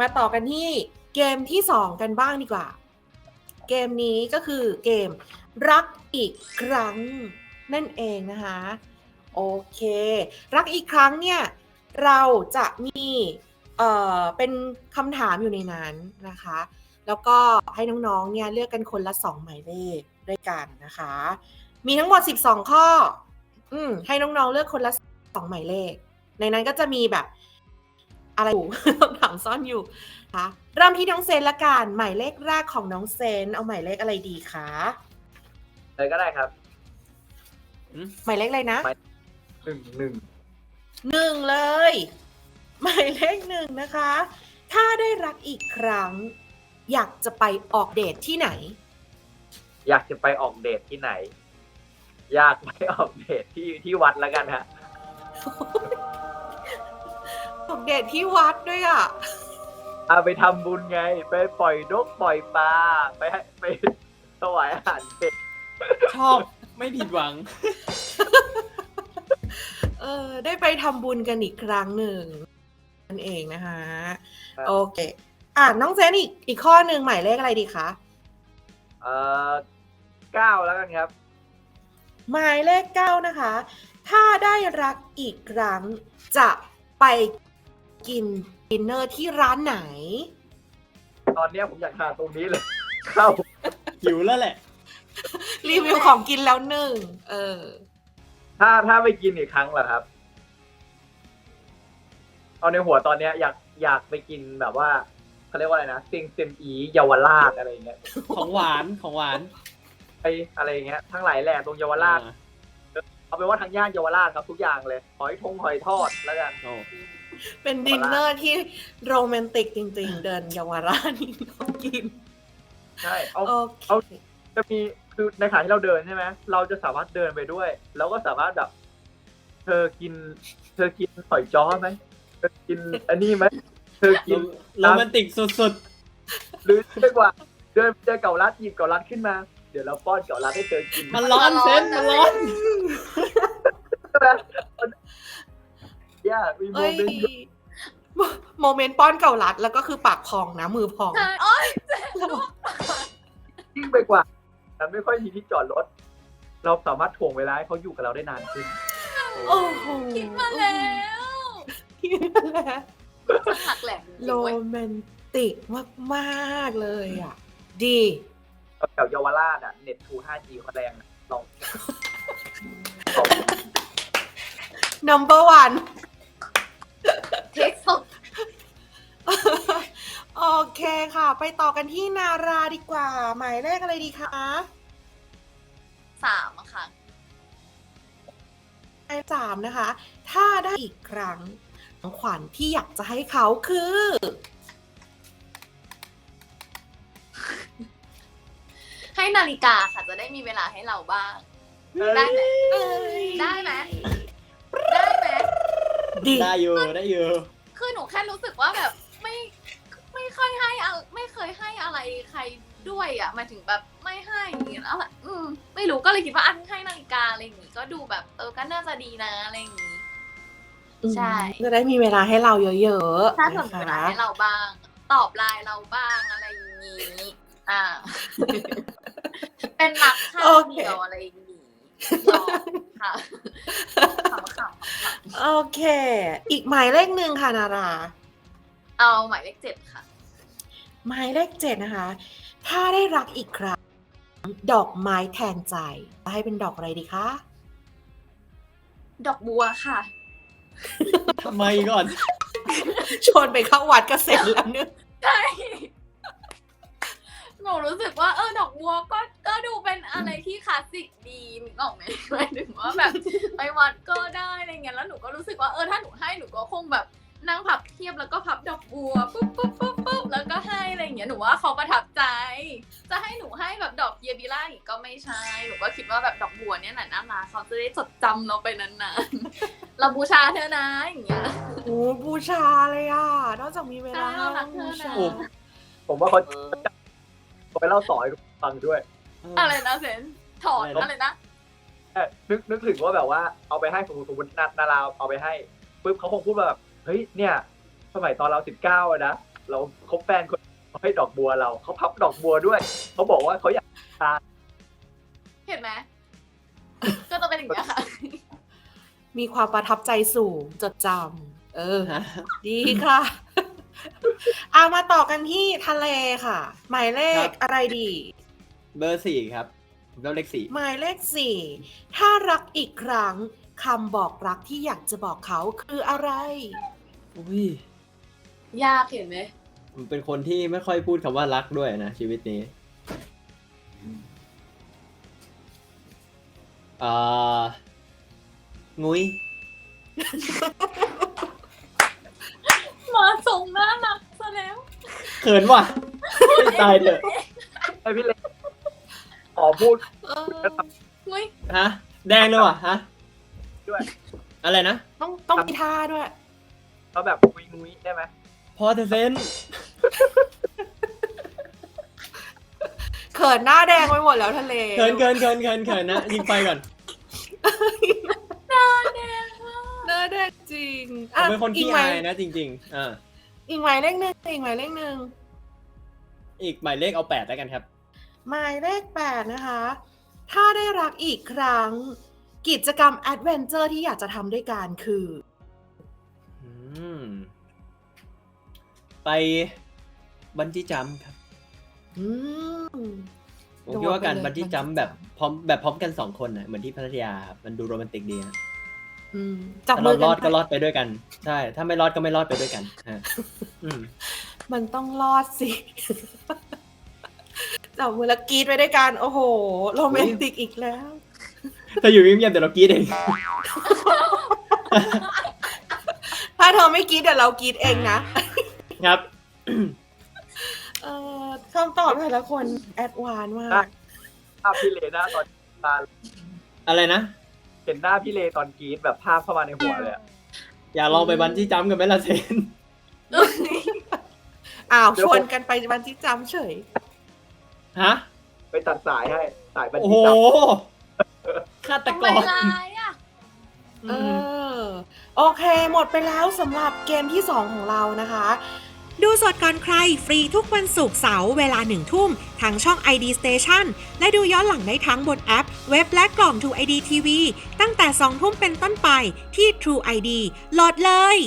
มาต่อกันที่เกมที่สองกันบ้างดีกว่า เกมนี้ก็คือเกมรักอีกครั้งนั่นเองนะคะ โอเค รักอีกครั้งเนี่ย เราจะมีเอ่อเป็นคำถามอยู่ในนั้นนะคะ แล้วก็ให้น้องๆเนี่ยเลือกกันคนละสองหมายเลขด้วยกันนะคะ มีทั้งหมด 12 ข้อ อืมให้น้องๆเลือกคนละสองหมายเลข ในนั้นก็จะมีแบบ อะไรอยู่คำถามซ่อนอยู่นะคะเริ่มที่น้องเซนละกันหมายเลขแรกของน้องเซน เอาหมายเลขอะไรดีคะเลยก็ได้ครับหมายเลขอะไรนะหมายหนึ่งหนึ่งหนึ่งเลย หมายเลขหนึ่งนะคะ ถ้าได้รักอีกครั้ง อยากจะไปออกเดทที่ไหน อยากจะไปออกเดทที่ไหน อยากไปออกเดทที่ที่วัดแล้วกันฮะออก เดทที่วัดด้วยอะ เอาไปทำบุญไง ไปปล่อยนกปล่อยปลาไปให้ไปถวายอาหารเด็กชอบไม่ผิดหวัง เออ ได้ไปทำบุญกันอีกครั้งหนึ่งนั่นเองนะคะ โอเค อะน้องเซนอีกอีกข้อหนึ่งหมายเลขอะไรดีคะ เอ่อเก้าแล้วกันครับ หมายเลขเก้านะคะ ถ้าได้รักอีกครั้งจะไป กินดินเนอร์ที่ร้านไหน ตอนเนี้ยผมอยากทานตรงนี้เลยเข้าหิวแล้วแหละ รีวิวของกินแล้วหนึ่งเออ ถ้าถ้าไปกินอีกครั้งเหรอครับ เอาในหัวตอนเนี้ยอยากอยากไปกินแบบว่าเขาเรียกว่าอะไรนะเซียงเซียมอีเยาวราชอะไรอย่างเงี้ยของหวานของหวานไปอะไรอย่างเงี้ยทั้งหลายแหล่ตรงเยาวราชอ่า เอาเป็นว่าทั้งย่านเยาวราชครับทุกอย่างเลย หอยทงหอยทอดแล้วกัน โอ้เป็นดินเนอร์ที่โรแมนติกจริงๆ เดินเยาวราชนี่ต้องกินใช่เอา โอเคเอา จะมีคือในขณะที่เราเดินใช่ไหมเราจะสามารถเดินไปด้วย แล้วก็สามารถแบบ เธอกิน เธอกินหอยจ้อไหมเธอกินอันนี้ไหมเธอกิน โรแมนติกสุดหรือเรียกว่า เดินไปเจอเก่ารัดหยิบเก่ารัดขึ้นมา เดี๋ยวเราป้อนเก่ารัดให้เธอกินๆมันร้อนเซนมันร้อนใช่ไหมย่ามีโมเอ้ยเมนต์เยอะโมเมนต์ป้อนเก่าลัดแล้วก็คือปากพองนะมือพองใช่โอ๊ยยิ่งไปกว่าแต่ไม่ค่อยมีที่จอดรถ เราสามารถถ่วงเวลาให้เขาอยู่กับเราได้นานขึ้นโอ้โหคิดมาแล้วคิดมาแล้วจะหักแหลมจริโรงๆเว้ยแมนติกมาก ๆ เลยอะ ดี แถวเยาวราชอะเน็ตทู 5G เขาแรงนะลอง number one เทคสดโอเคค่ะ ไปต่อกันที่นาราดีกว่า หมายเลขอะไรดีคะสามอะค่ะ หมายสามนะคะ ถ้าได้อีกครั้งของขวัญที่อยากจะให้เขาคือ นาฬิกาค่ะจะได้มีเวลาให้เราบ้าง ได้ไหมเอ้ยได้ไหมได้ไหมดีได้อยู่ได้อยู่คือหนูแค่รู้สึกว่าแบบไม่ไม่ค่อยให้อะไม่เคยให้อะไรใครด้วยอะหมายถึงแบบไม่ให้อย่างเงี้ยแล้วอะอืมไม่รู้ก็เลยคิดว่าอันให้นาฬิกาอะไรอย่างงี้ก็ดูแบบเออก็น่าจะดีนะอะไรอย่างงี้ใช่จะได้มีเวลาให้เราเยอะๆถ้าสนะมมติคะให้เราบ้าง ตอบไลน์เราบ้างอะไรอย่างนี้อ่า เป็นรักข้างเดียวอะไรอย่างนี้ยอมค่ะขำๆโอเค อีกหมายเลขหนึ่งค่ะนารา เอาหมายเลขเจ็ดค่ะ หมายเลขเจ็ดนะคะ ถ้าได้รักอีกครั้ง ดอกไม้แทนใจจะให้เป็นดอกอะไรดีคะ ดอกบัวค่ะทำไมก่อน ชวนไปเข้าวัดก็เสร็จแล้วเนี่ยใช่ หนูรู้สึกว่าเออดอกบัวก็ก็ดูเป็นอะไรที่คลาสสิกดีนึกออกไหมหมายถึงว่าแบบไปวัดก็ได้อะไรเงี้ยแล้วหนูก็รู้สึกว่าเออถ้าหนูให้หนูก็คงแบบนั่งพับเทียบแล้วก็พับดอกบัวปุ๊บปุ๊บปุ๊บปุ๊บแล้วก็ให้อะไรอย่างเงี้ยหนูว่าเขาประทับใจ จะให้หนูให้แบบดอกเยบิล่าอีกก็ไม่ใช่หนูก็คิดว่าแบบดอกบัวเนี่ยน่ะน่ารักเขาจะได้จดจำเราไปนานๆเราบูชาเธอนะอย่างเงี้ย โอ้บูชาเลยอะนอกจากมีเวลาให้ใช่รัเรากเธบูอนะชาโอ้ผมว่าเขา ไปเล่าต่อให้ฟังด้วยอะไรนะเซนถอดอะไรนะอะไรนะเอ้ยนึกนึกถึงว่าแบบว่าเอาไปให้สมมติสมมตินานาราเอาไปให้ปุ๊บเขาคงพูดว่าแบบเฮ้ยเนี่ยสมัยตอนเราสิบเก้าอะนะเราคบแฟนคนเขาให้ดอกบัวเราเขาพับดอกบัวด้วย เขาบอกว่าเขาอยากทานเห็นไหมก็จะเป็นอย่างนี้ยค่ะ มีความประทับใจสูงจดจำเออฮะดีค่ะ เอามาต่อกันที่ทะเลค่ะ หมายเลขอะไรดี เบอร์สี่ครับผมเลือกเลขสี่หมายเลขสี่ถ้ารักอีกครั้งคำบอกรักที่อยากจะบอกเขาคืออะไร อุ้ยยากเห็นไหมผมเป็นคนที่ไม่ค่อยพูดคำว่ารักด้วยนะชีวิตนี้อ่างุ้ยมา ส่งน่ารักซะแล้วเขินว่ะไม่ตายเถอะไอพี่เล็กขอพูดเอองุ้ยฮะ แดงเลยว่ะฮะ ด้วย อะไรนะ ต้องต้องมีท่าด้วย เขาแบบงุยงุยได้ไหมพอเธอะเซนเขินหน้าแดงไปหมดแล้วทะเลเขินเขินเขินเขินเขินนะยิงไปก่อน หน้าแดงจริง ผมอะเป็นคนอีขี้กหมาอายยนะจริง ๆ อ่า อีกหมายเลขหนึ่งอีกหมายเลขหนึ่งอีกหมายเลขเอาแปดแล้วกันครับ หมายเลขแปดนะคะ ถ้าได้รักอีกครั้ง กิจกรรมแอดเวนเจอร์ที่อยากจะทำด้วยกันคือ อืม ไปบันจี้จัมป์ครับ อืม ผมคิดว่าการโดดไปเลยบันจี้จัมป์แบบพร้อมแบบพร้อมกันสองคนน่ะเหมือนที่พัทยาครับมันดูโรแมนติกดีฮะ อืมจับถ้ามืเราอรกัอดนก็ไปรอดไปด้วยกัน ใช่ ถ้าไม่รอดก็ไม่รอดไปด้วยกันฮะอืม มันต้องรอดสิ จับมือแล้วกรีดไปด้วยกัน โอ้โห โรแมนติกอีกแล้ว ถ้าอยู่เงียบๆเดี๋ยวเรากรีดเอง ถ้าเธอไม่กรีดเดี๋ยวเรากรีดเองนะครับ เออคำตอบแต่ละคนแอดวานมาก ภาพพี่เลหน้าตอนตาอะไรนะ เห็นหน้าพี่เลตอนกรีดแบบภาพเข้ามาในหัวเลยอะอย่าลองไปบันจี้จัมป์กันไหมล่ะเซน อ้าวชวนกันไปวันที่จำเฉย ฮะ ไปตัดสายให้สายบันโอ้ทีโหจับฆาตทำกไมรร้ายอะ เออ โอเค หมดไปแล้วสำหรับเกมที่ 2 ของเรานะคะ ดูสดก่อนใครฟรีทุกวันศุกร์เสาร์เวลาหนึ่งทุ่ม ทางช่อง ID Station และดูย้อนหลังได้ทั้งบนแอป เว็บและกล่อง True ID TV ตั้งแต่ 2 ทุ่มเป็นต้นไปที่ True ID โหลดเลย